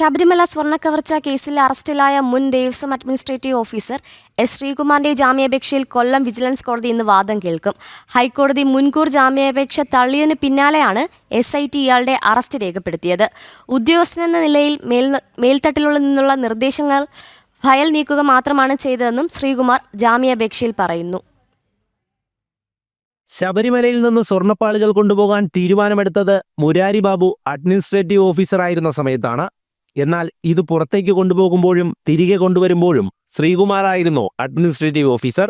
ശബരിമല സ്വർണക്കവർച്ച കേസിൽ അറസ്റ്റിലായ മുൻ ദേവസ്വം അഡ്മിനിസ്ട്രേറ്റീവ് ഓഫീസർ എസ് ശ്രീകുമാറിന്റെ ജാമ്യാപേക്ഷയിൽ കൊല്ലം വിജിലൻസ് കോടതി ഇന്ന് വാദം കേൾക്കും. ഹൈക്കോടതി മുൻകൂർ ജാമ്യാപേക്ഷ തള്ളിയതിന് പിന്നാലെയാണ് എസ് ഐ ടി ഇയാളുടെ അറസ്റ്റ് രേഖപ്പെടുത്തിയത്. ഉദ്യോഗസ്ഥനെന്ന നിലയിൽ മേൽ മേൽത്തട്ടിലുള്ള നിന്നുള്ള നിർദ്ദേശങ്ങൾ ഫയൽ നീക്കുക മാത്രമാണ് ചെയ്തതെന്നും ശ്രീകുമാർ ജാമ്യാപേക്ഷയിൽ പറയുന്നു. ശബരിമലയിൽ നിന്ന് സ്വർണപ്പാളികൾ കൊണ്ടുപോകാൻ തീരുമാനമെടുത്തത് മുരാരി ബാബു അഡ്മിനിസ്ട്രേറ്റീവ് ഓഫീസറായിരുന്ന സമയത്താണ്. എന്നാൽ ഇത് പുറത്തേക്ക് കൊണ്ടുപോകുമ്പോഴും തിരികെ കൊണ്ടുവരുമ്പോഴും ശ്രീകുമാറായിരുന്നു അഡ്മിനിസ്ട്രേറ്റീവ് ഓഫീസർ.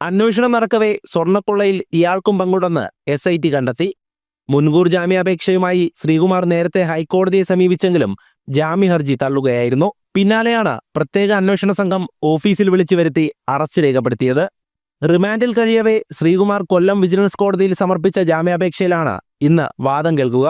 അന്വേഷണം നടക്കവേ സ്വർണക്കൊള്ളയിൽ ഇയാൾക്കും പങ്കുണ്ടെന്ന് എസ് ഐ ടി കണ്ടെത്തി. മുൻകൂർ ജാമ്യാപേക്ഷയുമായി ശ്രീകുമാർ നേരത്തെ ഹൈക്കോടതിയെ സമീപിച്ചെങ്കിലും ജാമ്യഹർജി തള്ളുകയായിരുന്നു. പിന്നാലെയാണ് പ്രത്യേക അന്വേഷണ സംഘം ഓഫീസിൽ വിളിച്ചു വരുത്തി അറസ്റ്റ് രേഖപ്പെടുത്തിയത്. റിമാൻഡിൽ കഴിയവേ ശ്രീകുമാർ കൊല്ലം വിജിലൻസ് കോടതിയിൽ സമർപ്പിച്ച ജാമ്യാപേക്ഷയിലാണ് ഇന്ന് വാദം കേൾക്കുക.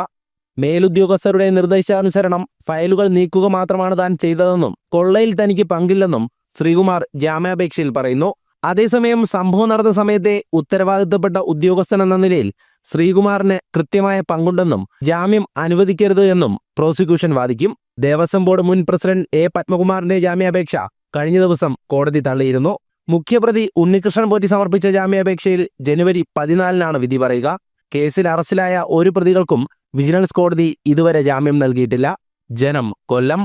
മേലുദ്യോഗസ്ഥരുടെ നിർദ്ദേശാനുസരണം ഫയലുകൾ നീക്കുക മാത്രമാണ് താൻ ചെയ്തതെന്നും കൊള്ളയിൽ തനിക്ക് പങ്കില്ലെന്നും ശ്രീകുമാർ ജാമ്യാപേക്ഷയിൽ പറയുന്നു. അതേസമയം സംഭവം നടന്ന സമയത്തെ ഉത്തരവാദിത്തപ്പെട്ട ഉദ്യോഗസ്ഥൻ എന്ന നിലയിൽ ശ്രീകുമാറിന് കൃത്യമായ പങ്കുണ്ടെന്നും ജാമ്യം അനുവദിക്കരുത് എന്നും പ്രോസിക്യൂഷൻ വാദിക്കും. ദേവസ്വം ബോർഡ് മുൻ പ്രസിഡന്റ് എ പത്മകുമാറിന്റെ ജാമ്യാപേക്ഷ കഴിഞ്ഞ ദിവസം കോടതി തള്ളിയിരുന്നു. മുഖ്യപ്രതി ഉണ്ണികൃഷ്ണൻ പോറ്റി സമർപ്പിച്ച ജാമ്യാപേക്ഷയിൽ ജനുവരി പതിനാലിനാണ് വിധി പറയുക. കേസിൽ അറസ്റ്റിലായ ഒരു പ്രതികൾക്കും വിജിലൻസ് കോടതി ഇതുവരെ ജാമ്യം നൽകിയിട്ടില്ല. ജനം കൊല്ലം